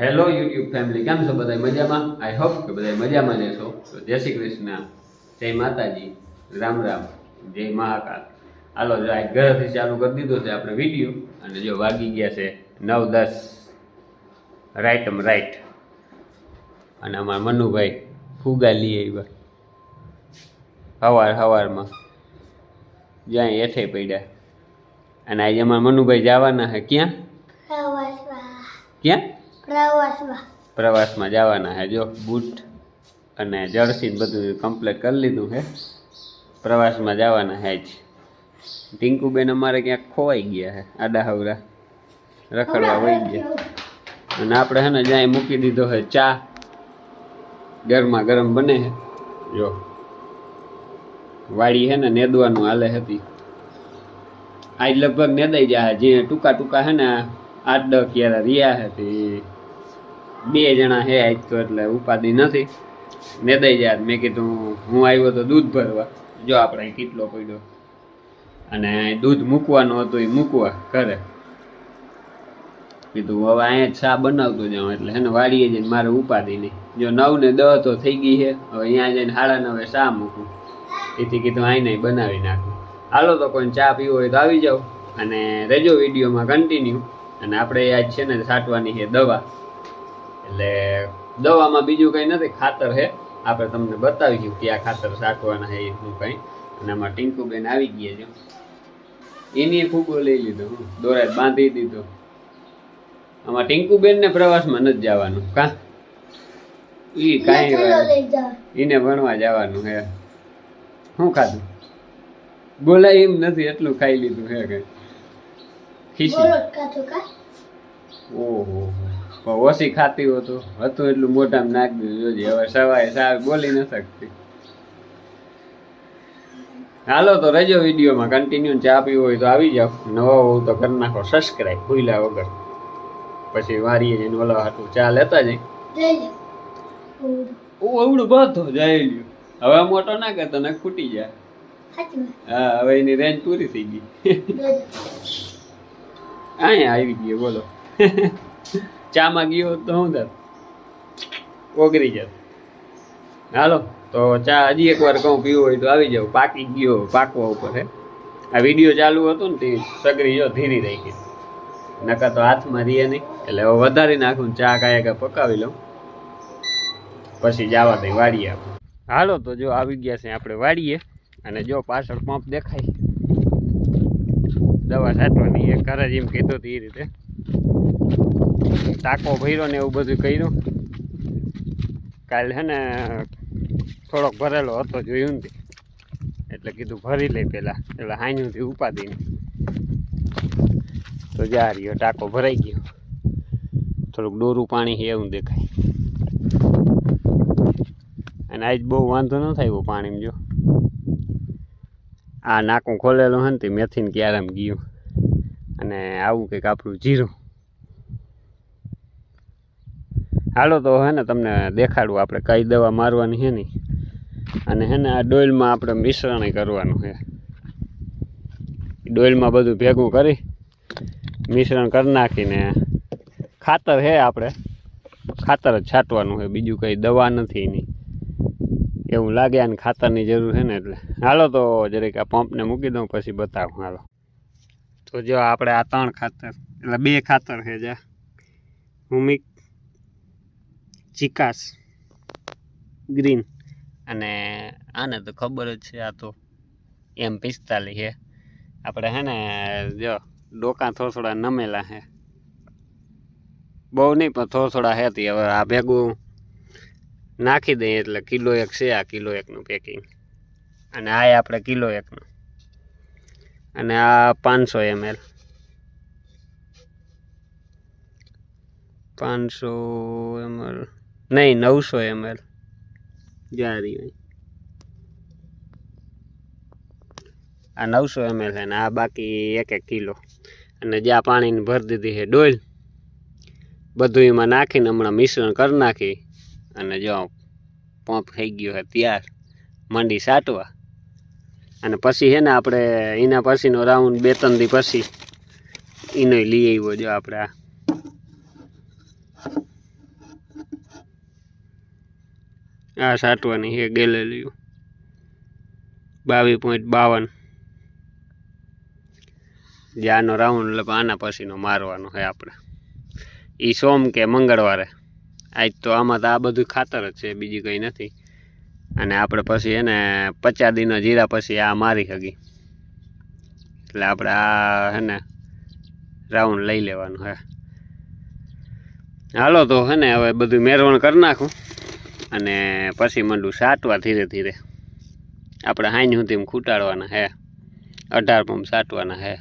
Hello YouTube family કેમ છો બધા મજામાં? આઈ હોપ કે બધા મજામાં જશો તો જય શ્રી કૃષ્ણ. જય માતાજી. રામ રામ. જય મહાકાલ. હાલો જો આ ઘરેથી ચાલુ કરી દીધો છે આપણે વીડિયો. અને જો વાગી ગયા છે નવ દસ. રાઈટમ રાઈટ અને અમારા મનુભાઈ ફુગા લીએ એવા હવાર હવારમાં. જ્યાં હેઠે પડ્યા. અને આજે અમારા મનુભાઈ જવાના છે. ક્યાં? ક્યાં? પ્રવાસમાં. પ્રવાસમાં જવાના છે જો બૂટ અને જર્સી બધું કમ્પ્લીટ કરી લીધું છે પ્રવાસમાં જવાના છે જ. ટિંકુબેન અમારે ક્યાંક ખોવાઈ ગયા છે આડા હવરા રખડવા વહી ગયા. અને આપણે છે ને જ્યાં મૂકી દીધો છે ચા. ગરમા ગરમ બને છે જો. વાડી છે ને નેદવાનું હાલે હતી. આજ લગભગ નેદાઈ જાય જે ટૂંકા ટૂંકા છે ને આઠ દસ ક્યારે રહ્યા છે તે. બે જણા હે આજ તો એટલે ઉપાધિ નથી. ને દઈ જાય મેં કીધું, હું આવ્યો તો દૂધ ભરવા. જો આપણે કેટલો પડ્યો. અને દૂધ મૂકવાનું હતું, એ મૂકવા ઘરે. કીધું, હવે અહીંયા ચા બનાવતો જાઉં એટલે એને વાળીએ જઈને મારે ઉપાધિ નહીં. જો નવ ને દહ તો થઈ ગઈ છે. હવે અહીંયા જઈને સાડા નવે ચા મૂકું? એથી કીધું અહીં નહીં, બનાવી નાખું. હાલો તો કોઈ ચા પીવો હોય તો આવી જાઓ. અને રેજો વિડીયોમાં કન્ટિન્યુ અને આપણે આજ છે ને છાંટવાની છે દવા. એટલે દવામાં બીજું કંઈ નથી ખાતર છે. આપણે તમને બતાવીશું કે આ ખાતર છાંટવાના છે એ શું કંઈ. અને આમાં ટીંકુબેન આવી ગયા છે. એની ફૂગો લઈ લીધો હું. દોરાય બાંધી દીધો. આમાં ટીંકુબેનને પ્રવાસમાં નથી જવાનું કા? ઈ કાંઈ એને ભણવા જવાનું હે શું ખાધું? બોલાય એમ નથી એટલું ખાઈ લીધું હે કઈ ખીસી. ઓહો. પણ ઓછી ખાતી હતું હતું એટલું મોઢામાં નાખ દીધું. જોજે હવે સવારે સાવ બોલી ન શકતી. હાલો તો રજો વિડીયોમાં. કન્ટિન્યુ ચા પીવો હોય તો આવી જાઓ. નવો હોવ તો કરી નાખો સબસ્ક્રાઈબ ભૂલ્યા વગર. પછી વારીએ જઈને ઓલા હાટું ચા લેતા જઈ જઈ લો ઓર ઓ એવડું બધો જાય લ્યો. હવે મોટો ના કરતો ને ખૂટી જાય. હા હવે એની રેન્જ પૂરી થઈ ગઈ. અહીંયા આવી ગયો બોલો. ચામાં ગયો હોત તો હું થાત ઓગરી જાત હાલો, તો ચા હજી એકવાર કહું પીવું હોય તો આવી જાવ પાકી ગયો, પાકવા ઉપર, હે? આ વીડિયો ચાલુ હતો ને તે સગરી જો ધીરી રહી ગઈ. નકા તો હાથમાં રહીએ નહીં. એટલે હવે વધારી નાખું ચા કાંઈ કાંઈ પકાવી લઉં. પછી જવા દઈ, વાડીએ આપણે. હાલો, તો જો આવી ગયા છે આપણે વાડીએ. અને જો પાછળ પંપ દેખાય. દવા છાંટવાની, એ ઘરે જેમ કીધું હતું એ રીતે. ટાંકો ભર્યો ને એવું બધું કર્યું. કાલ છે ને થોડોક ભરેલો હતો જોયું ને એટલે કીધું ભરી લે પહેલાં એટલે હાઈન્યુંથી ઉપાદી નહીં તો જા રહ્યો, ટાંકો ભરાઈ ગયો. થોડુંક ડોરું પાણી છે એવું દેખાય. અને આજ બહુ વાંધો ન થાય પાણીમાં, જો. આ નાકું ખોલેલું હે ને તે મેથીને ક્યારામાં ગયું. અને આવું કંઈક આપણું જીરું. હાલો, તો હે ને તમને દેખાડું, આપણે કઈ દવા મારવાની છે નહીં. અને હે ને આ ડોઇલમાં આપણે મિશ્રણ કરવાનું છે. ડોઇલમાં બધું ભેગું કરી મિશ્રણ કરી નાખીને ખાતર છે આપણે. ખાતર જ છાંટવાનું છે, બીજું કંઈ દવા નથી એની. એવું લાગે અને ખાતરની જરૂર છે ને એટલે. હાલો, તો જરીક આ પંપને મૂકી દઉં, પછી બતાવું. હાલો. તો જો આપણે આ ત્રણ ખાતર, એટલે બે ખાતર છે જા. હુમિક ચિકાસ. ગ્રીન. અને આને તો ખબર જ છે, આ તો એમ પિસ્તાલીસ છે. આપણે હે ને, જો, ડોકા થોડા થોડા નમેલા છે. બહુ નહીં, પણ થોડા થોડા હેતી. હવે આ ભેગું નાખી દઈએ એટલે કિલો એક છે, આ કિલો એકનું પેકિંગ અને આ આપણે કિલો એકનું. અને આ પાંચસો એમએલ. પાંચસો એમએલ. નહીં નવસો એમએલ જારી હોય? આ નવસો એમએલ છે ને આ બાકી એક એક કિલો. અને જ્યાં પાણીની ભરી દીધી છે ડોલ બધું એમાં નાખીને હમણાં મિશ્રણ કરી નાખી. અને જો પંપ થઈ ગયો છે તૈયાર મંડી સાટવા. અને પછી છે ને આપણે એના પછીનો રાઉન્ડ બે ત્રણ દી પછી એનો લઈ આવ્યો જો આપણે આ. આ સાટવાની છે ગેલેરીઓ બાવીસ પોઈન્ટ બાવન. જે આનો રાઉન્ડ એટલે આના પછીનો મારવાનો છે આપણે. એ સોમ કે મંગળવારે. આજ તો આમાં તો આ બધું ખાતર જ છે, બીજી કંઈ નથી. અને આપણે પછી એને પચાસ દિનો જીરા પછી આ મારી શકી એટલે આપણે આ હે ને રાઉન્ડ લઈ લેવાનું હે હાલો તો હે ને, હવે બધું મેરવણ કરી નાખું. અને પછી મંડું સાટવા ધીરે ધીરે. આપણે હાઈન સુધી ખૂટાડવાના હે. અઢાર પંપ સાટવાના હે.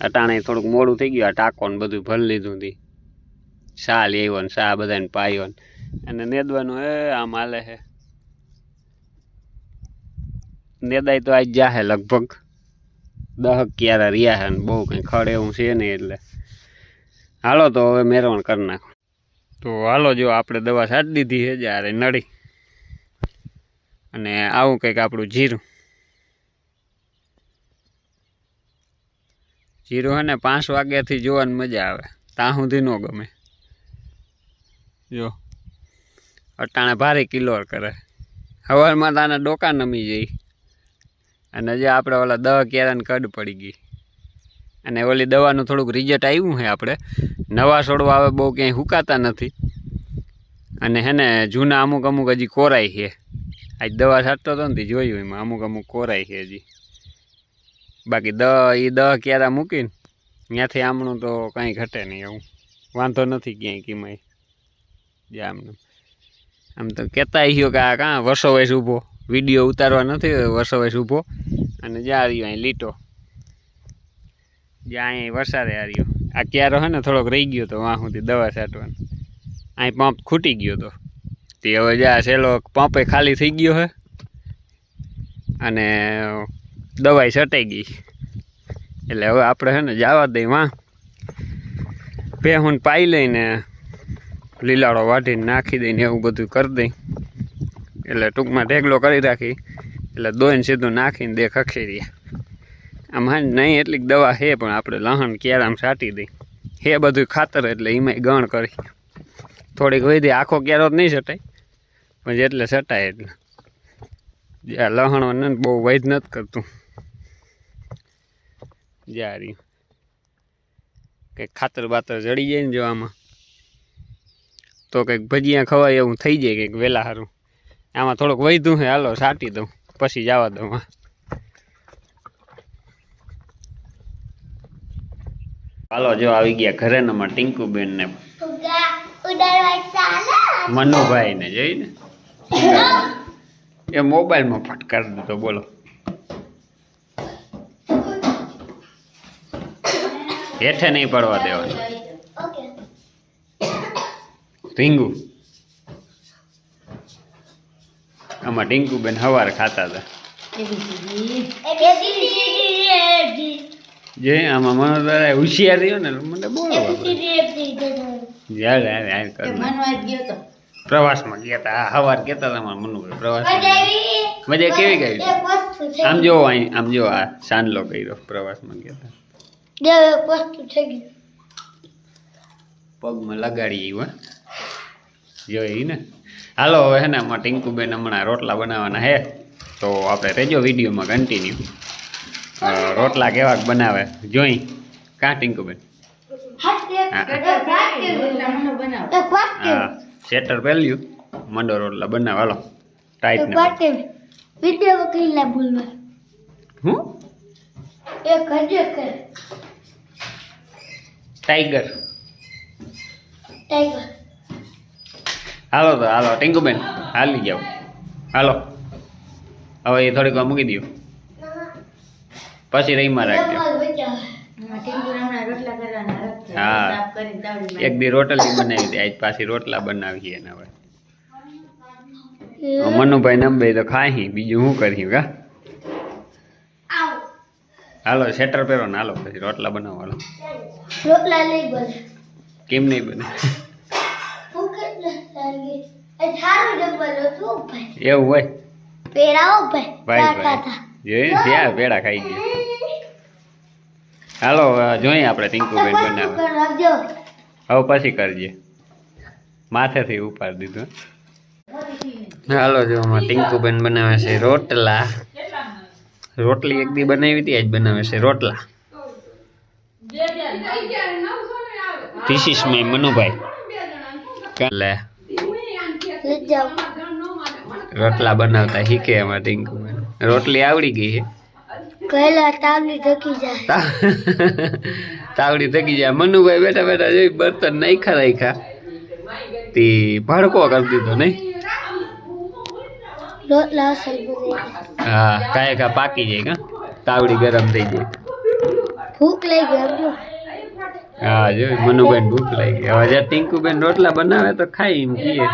અટાણે થોડુંક મોડું થઈ ગયું, આ ટાંકો ને બધું ભરી લીધું હતી શા લેવો ને શા બધાને પાયો ને અને નેદવાનું હે, આમ હાલે હે. નેદાય તો આજ જાહે લગભગ. દહક ક્યારે રહ્યા હે બહુ કંઈ ખડ એવું છે નહીં એટલે. હાલો તો હવે મેરવણ કરી નાખો. તો હાલો જો આપણે દવા છાંટી દીધી છે જ્યારે નળી. અને આવું કંઈક આપણું જીરું. જીરું હે ને પાંચ વાગ્યાથી જોવાની મજા આવે. ત્યાં સુધી ન ગમે. જો. અટાણે ભારે કિલોર કરે. હવારમાં તાને ડોકા નમી જઈ અને જે આપણે ઓલા દવા કેરાને કડ પડી ગઈ. અને ઓલી દવાનું થોડુંક રિઝલ્ટ આવ્યું છે આપણે. નવા છોડવા હવે બહુ ક્યાંય હુકાતા નથી. અને હે ને જૂના અમુક અમુક હજી કોરાય છે. આજ દવા છાંટતો હતો ને જોયું એમાં અમુક અમુક કોરાય છે હજી. બાકી દ એ દ ક્યારા મૂકીને? ત્યાંથી આમણું તો કાંઈ ઘટે નહીં એવું. વાંધો નથી ક્યાંય કિમાય. જે આમનું આમ તો કહેતા ગયો કે આ કાં વર્ષો વર્ષ ઊભો. વીડિયો ઉતારવા નથી વર્ષો વર્ષ ઊભો. અને જ્યાં રહ્યો અહીં લીટો. જ્યાં અહીં વરસાદે હાર્યો. આ ક્યારો હે ને થોડોક રહી ગયો તો વાં સુધી દવા છાંટવાનો. અહીં પંપ ખૂટી ગયો તો. તે હવે જ્યાં છેલ્લો પંપે ખાલી થઈ ગયો હે. અને દવાઈ છટાઈ ગઈ. એટલે હવે આપણે છે ને જવા દઈ વાં. ભેહું પાઈ લઈને લીલાડો વાટીને નાખી દઈને એવું બધું કરી દઈ. એટલે ટૂંકમાં ઢેગલો કરી રાખી. એટલે દોઈને સીધું નાખીને દે ખખેરીએ આમ હા નહીં એટલીક દવા છે, પણ આપણે લહણ ક્યારામ છાંટી દઈ હે બધું ખાતર એટલે એમાંય ગણ કરી. થોડીક વધી, આખો ક્યારો જ નહીં છટાય. પણ જેટલે છટાય એટલે. જ્યાં લહણો બહુ વૈધ નથી કરતું. જારી કંઈક ખાતર બાતર જડી જાય ને જો આમાં. તો કંઈક ભજીયા ખવાય એવું થઈ જાય કંઈક વહેલા સારું આમાં થોડુંક વધ્યું છે, હાલો સાટી દઉં. પછી જવા દઉં, હા. હાલો જો આવી ગયા ઘરે નમાં અમારા ટિંકુબેન ને મનુભાઈ ને જોઈને. એ મોબાઈલમાં ફટકાર દીધો બોલો. હેઠે નહીં પડવા દેવાનું. ઢીંગુ. આમાં ઢીંગુબેન હવાર ખાતા હતા. જે આમાં મને તારે હોશિયાર રહ્યો ને મને બોલો જ્યારે હારે કર પ્રવાસમાં ગયા હતા સવાર હવાર કહેતા હતા મારા મનુભાઈ પ્રવાસમાં મજા કેવી ગઈ એક આમ જો અહીં આમ જો આ સાંડલો કર્યો પ્રવાસમાં ગયા હતા પગમાં લગાડી એવું જોઈ ને. હાલો હવે હે ને આમાં ટિંકુબેન હમણાં રોટલા બનાવવાના હે. તો આપણે રેજો વિડીયોમાં કન્ટિન્યુ રોટલા કેવાક બનાવે? જોઈ. કાં ટિંકુબેન બેન? હા. સેટર પહેલ્યું મંડો રોટલા બનાવ. હાલો ટાઈટ વીડિયો કરી લે ભૂલવા હું? કરે ટાઈગર. ટાઈગર હાલો તો હાલો ટિંકુબેન હાલી જાઓ. હાલો. હવે એ થોડીક વાર મૂકી દો પછી રહીમાં રાખજો. હા. એક દી રોટલી બનાવી દે આજ પાછી રોટલા બનાવીએ ને હવે. મનુભાઈ નંબે તો ખાહી. બીજું શું કરી કા? હાલો સેટર પહેરો ને હાલો પછી રોટલા બનાવો હાલો રોટલા લઈ બોલે કેમ નહીં બને? એવું હોય? પેડા ભાઈ. ભાઈ ચાર ભાઈ. ખાતા જોઈ ત્યાં પેડા ખાઈ ગયા. હાલો જોઈએ આપણે ટિંકુબેન બનાવે હવે પછી કરજે. માથેથી ઉપાડી દીધું. હાલો જો આમાં ટિંકુબેન બનાવે છે રોટલા. રોટલી એક દી બનાવી હતી આજ બનાવે છે રોટલા. This is my Manubhai. લે લઈ જાઓ. રોટલા બનાવતા શીખે એમાં ટિંકુબેન રોટલી આવડી ગઈ છે. પહેલા તાવલી ધકી જાય. તાવડી થકી જાય. મનુભાઈ બેઠા બેઠા જોઈ બર્તન નાખ્યા રાખ્યા. તે ભડકો કરી દીધો નહીં? હા કાંઈ કા પાકી જાય કા? તાવડી ગરમ થઈ જાય. ભૂખ લઈ ગઈ હા જો મનુભાઈ ભૂખ લાગી ગઈ. હવે જ્યાં ટિંકુબેન રોટલા બનાવે તો ખાઈ એમ કીએ.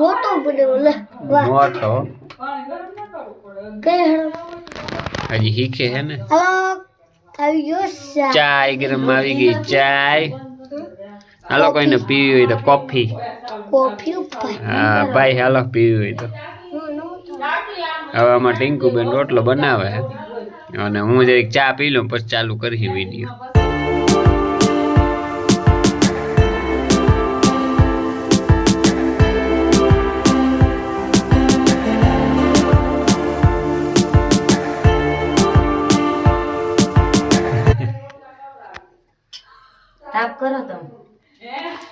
મોટો મોટો. હજી શીખે હે ને? ચાય ગરમ આવી ગઈ ચાય. હાલો કોઈને પીવી હોય તો કોફી. કોફી હા ભાઈ હાલો પીવી હોય તો. હવે આમાં ટિંકુબેન રોટલો બનાવે અને હું જરીક ચા પી લઉં પછી ચાલુ કરી વીડિયો.